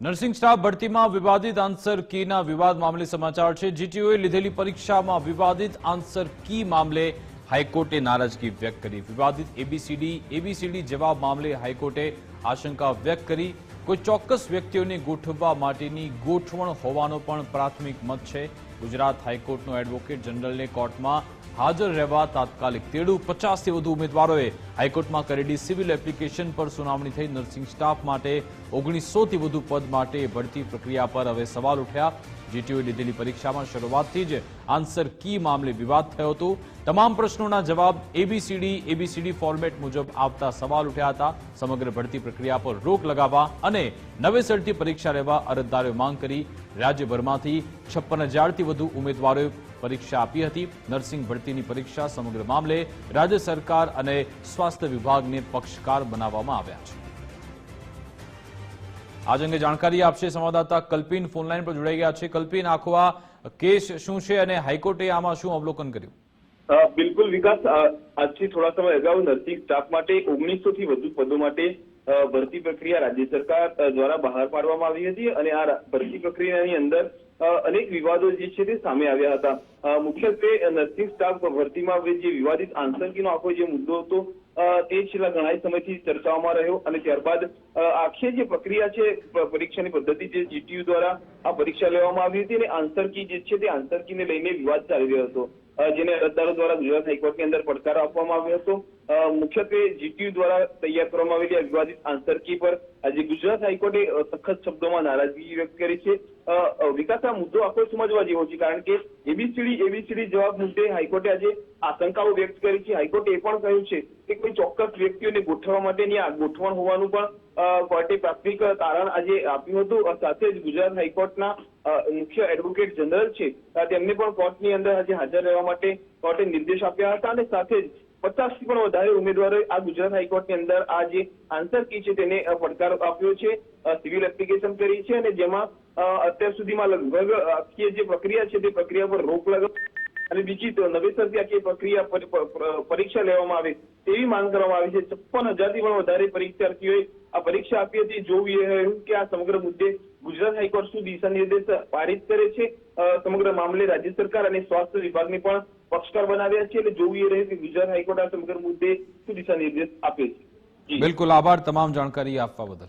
Nursing staff ભરતીમાં વિવાદિત answer કીના વિવાદ મામલે સમાચાર છે. જીટીયુએ લીધેલી પરીક્ષામાં વિવાદિત આન્સર કી મામલે હાઈકોર્ટે નારાજગી વ્યક્ત કરી. વિવાદિત એબીસીડી એબીસીડી જવાબ મામલે હાઈકોર્ટે આશંકા વ્યક્ત કરી. કોઈ ચોક્કસ વ્યક્તિઓને ગોઠવવા માટેની ગોઠવણ હોવાનો પણ પ્રાથમિક મત છે. ગુજરાત હાઈકોર્ટનો એડવોકેટ જનરલને કોર્ટમાં હાજર રહેવા તાત્કાલિક તેડું પચાસથી વધુ ઉમેદવારોએ હાઈકોર્ટમાં કરેલી સિવિલ એપ્લિકેશન પર સુનાવણી થઈ નર્સિંગ સ્ટાફ માટે ઓગણીસોથી વધુ પદ માટે ભરતી પ્રક્રિયા પર હવે સવાલ ઉઠ્યા. જીટીઓએ લીધેલી પરીક્ષામાં શરૂઆતથી જ આન્સર કી મામલે વિવાદ થયો હતો. તમામ પ્રશ્નોના જવાબ એબીસીડી એબીસીડી ફોર્મેટ મુજબ આવતા સવાલ ઉઠ્યા હતા. સમગ્ર ભરતી પ્રક્રિયા પર રોક લગાવવા અને નવેસરથી પરીક્ષા લેવા અરજદારોએ માંગ કરી. રાજ્યભરમાંથી છપ્પન હજારથી વધુ ઉમેદવારોએ પરીક્ષા આપી હતી. નર્સિંગ ભરતીની પરીક્ષા સમગ્ર મામલે રાજ્ય સરકાર અને સ્વાસ્થ્ય વિભાગને પક્ષકાર બનાવવામાં આવ્યા છે. આજ અંગે જાણકારી આપશે સંવાદદાતા કલ્પિન ફોનલાઈન પર જોડાઈ ગયા છે. કલ્પિન, આખો આ કેસ શું છે અને હાઈકોર્ટે આમાં શું અવલોકન કર્યું? બિલકુલ વિકાસ આજથી થોડા સમય અગાઉ નર્સિંગ સ્ટાફ માટે ઓગણીસો થી વધુ પદો માટે ભરતી પ્રક્રિયા રાજ્ય સરકાર દ્વારા બહાર પાડવામાં આવી હતી અને આ ભરતી પ્રક્રિયાની અંદર અનેક વિવાદો જે છે તે સામે આવ્યા હતા. મુખ્યત્વે નર્સિંગ સ્ટાફ ભરતીમાં જે વિવાદિત આંતરકીનો આખો જે મુદ્દો હતો તે છેલ્લા ઘણા સમયથી ચર્ચાઓમાં રહ્યો અને ત્યારબાદ આખી જે પ્રક્રિયા છે પરીક્ષાની પદ્ધતિ જે જીટીયુ દ્વારા આ પરીક્ષા લેવામાં આવી હતી અને આન્સર કી જે છે તે આન્સર કીને લઈને વિવાદ ચાલી રહ્યો હતો. જેને અરજદારો દ્વારા ગુજરાત હાઈકોર્ટની અંદર પડકાર આપવામાં આવ્યો હતો. મુખ્યત્વે જીટીયુ દ્વારા તૈયાર કરવામાં આવેલી આ વિવાદિત આન્સર કી પર આજે ગુજરાત હાઈકોર્ટે સખત શબ્દોમાં નારાજગી વ્યક્ત કરી છે. અ, અ, વિકાસ આ મુદ્દો આખો સમજવા જેવો છે કારણ કે એબીસીડી એબીસીડી જવાબ મુદ્દે હાઈકોર્ટે આજે આશંકાઓ વ્યક્ત કરી છે. હાઈકોર્ટે એ પણ કહ્યું છે કે કોઈ ચોક્કસ વ્યક્તિઓને ગોઠવવા માટેની આ ગોઠવણ હોવાનું પણ કોર્ટે પ્રાથમિક તારણ આજે આપ્યું હતું. સાથે જ ગુજરાત હાઈકોર્ટના મુખ્ય એડવોકેટ જનરલ છે. તેમને પણ કોર્ટની અંદર આજે હાજર રહેવા માટે કોર્ટે નિર્દેશ આપ્યા હતા અને સાથે જ પચાસથી પણ વધારે ઉમેદવારોએ આ ગુજરાત હાઈકોર્ટની અંદર આ જે આન્સર કી છે તેને પડકાર આપ્યો છે. સિવિલ એપ્લિકેશન કરી છે અને જેમાં અત્યાર સુધીમાં લગભગ આખી જે પ્રક્રિયા છે તે પ્રક્રિયા પર રોક લગાવ અને બીજી નવેસરથી આખી પ્રક્રિયા પર- પર- પર- પરીક્ષા લેવામાં આવે તેવી માંગ કરવામાં આવી છે. છપ્પન હજારથી પણ વધારે પરીક્ષાર્થીઓએ આ પરીક્ષા આપી હતી. જોવી રહ્યું કે આ સમગ્ર મુદ્દે ગુજરાત હાઈકોર્ટ શું દિશા નિર્દેશ પારિત કરે છે. સમગ્ર મામલે રાજ્ય સરકાર અને સ્વાસ્થ્ય વિભાગને પણ પક્ષકાર બનાવ્યા છે એટલે જોવું એ રહ્યું કે ગુજરાત હાઈકોર્ટ આ સમગ્ર મુદ્દે શું દિશા નિર્દેશ આપે છે. બિલકુલ આભાર તમામ જાણકારી આપવા બદલ.